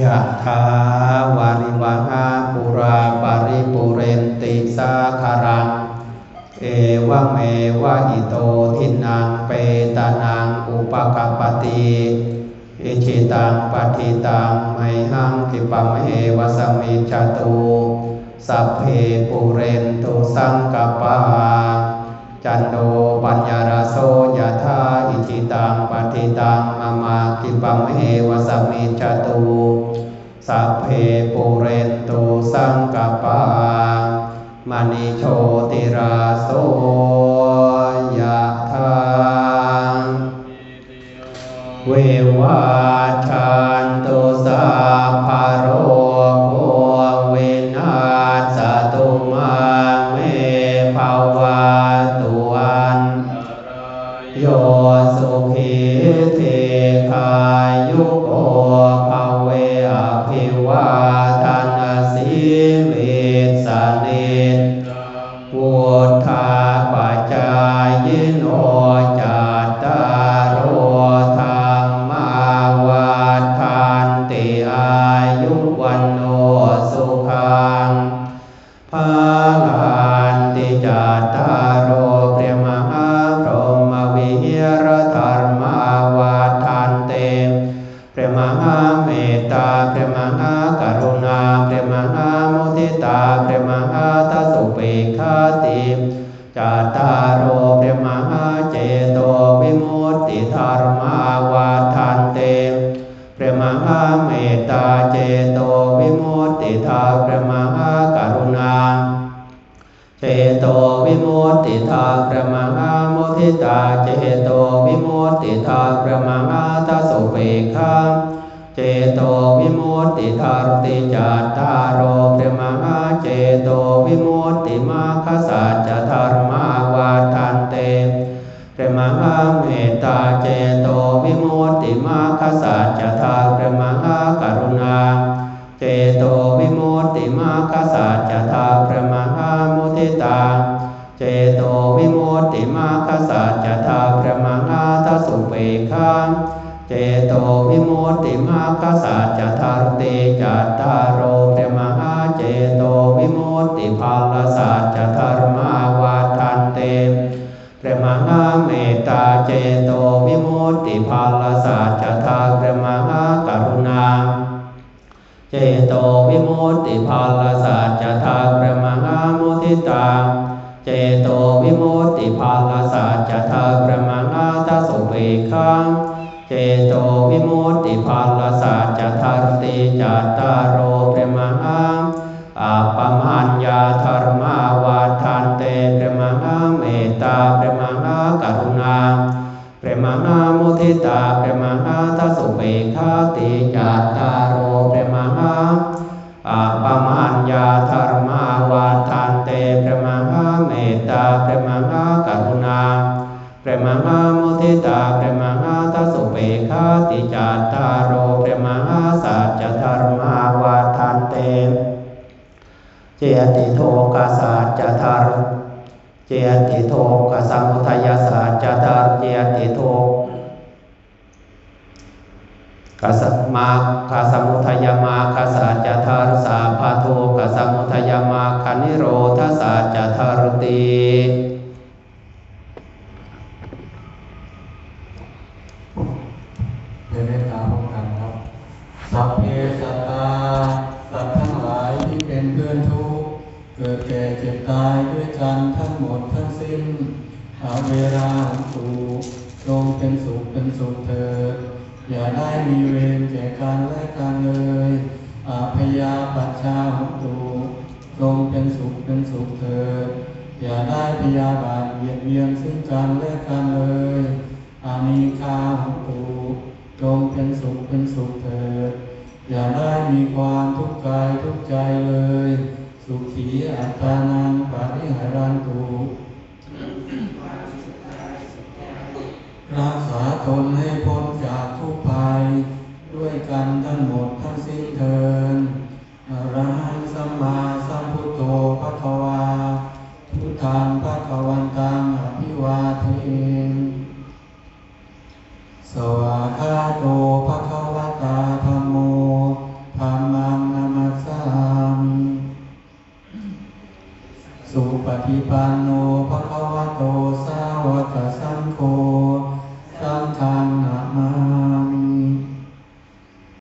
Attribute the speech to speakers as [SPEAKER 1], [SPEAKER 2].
[SPEAKER 1] ยะถาวาริวหาปุราปาริปุเรนติสาคารัง เอวเมวะอิโตทินังเปตานังอุปกปปติอิชิตังปฏิตังไมหังกิปะเมวสมมิจตุสัพเพปุเรนตุสังกปาจันโดปัญญารโสยธาอิจิตังปฏิตัง มาติปังเหวสัมมิจตุสัพเพปุเรนตุสังกปามณีโชติราโสยา ยุ เปรมหาเมตตาเปรมหากรุณาเปรมหามุทิตาเปรมหาทัสสุเปกาติจัตตารโอเปรมหาเจโตวิมุตติธรรมาวาทันเตเปรมหาเมตตาเจโตวิมุตติธรรมเปรมหากรุณา เจโตวิมุตติทาพระมหามุทิตาเจโตวิมุตติทาพระมหาทัสสุเปกขาเจโตวิมุตติทารติจัตตารโอพระมหาเจโตวิมุตติมาคสัจธรรมาวาทันเตพระมหาเมตตาเจโตวิมุตติมาคสัจธรรมพระมหากรุณา เจโตวิมุตติมาคสัจจทาพรม ตา เจโตวิมุตติมาคสัจจทาพระมังหาทัสสุเปกขาเจโตวิมุตติมาคสัจจทารติจัตตารโอพระมังหาเจโตวิมุตติภาลสัจธรรมาวาทันเตพระมังหาเมตตาเจโตวิมุตติภาลสัจจทาพระมังหากรุณาเจโตวิมุตติภาลสัจิตา เจโตวิมุตติภาลสัจจทาพระมาทัสสุเปกขาเจโตวิมุตติภาลสัจจทารติจัตตารโอพระมหาอาปมัญญาธรรมาวาทันเตพระมหาเมตตาพระมหากรุณาพระมหามุทิตาพระมหาทัสสุเปกขาติจัตตารโร จติโทกัสสัจจธรรมเจติโทกสมุทัยสัจจตารเจติโทกสมากาสัมุทัยมากาสัจจทารสาพาโทกสมุทัยมาคนิโรธาสัจจทารติ
[SPEAKER 2] เจ็บตายด้วยกันทั้งหมดทั้งสิ้นอาเวราหันตุจงเป็นสุขเป็นสุขเถิดอย่าได้มีเวรแก่กันและกันเลยอาพยาปัชชาหันตุจงเป็นสุขเป็นสุขเถิดอย่าได้พยาบาทเบียดเบียนซึ่งกันและกันเลยอามีคาหันตุจงเป็นสุขเป็นสุขเถิดอย่าได้มีความทุกข์กายทุกข์ใจเลย สุขีอัตตานังปาริหารันตุ สุปฏิปันโนภะคะวะโตสาวกสังโฆ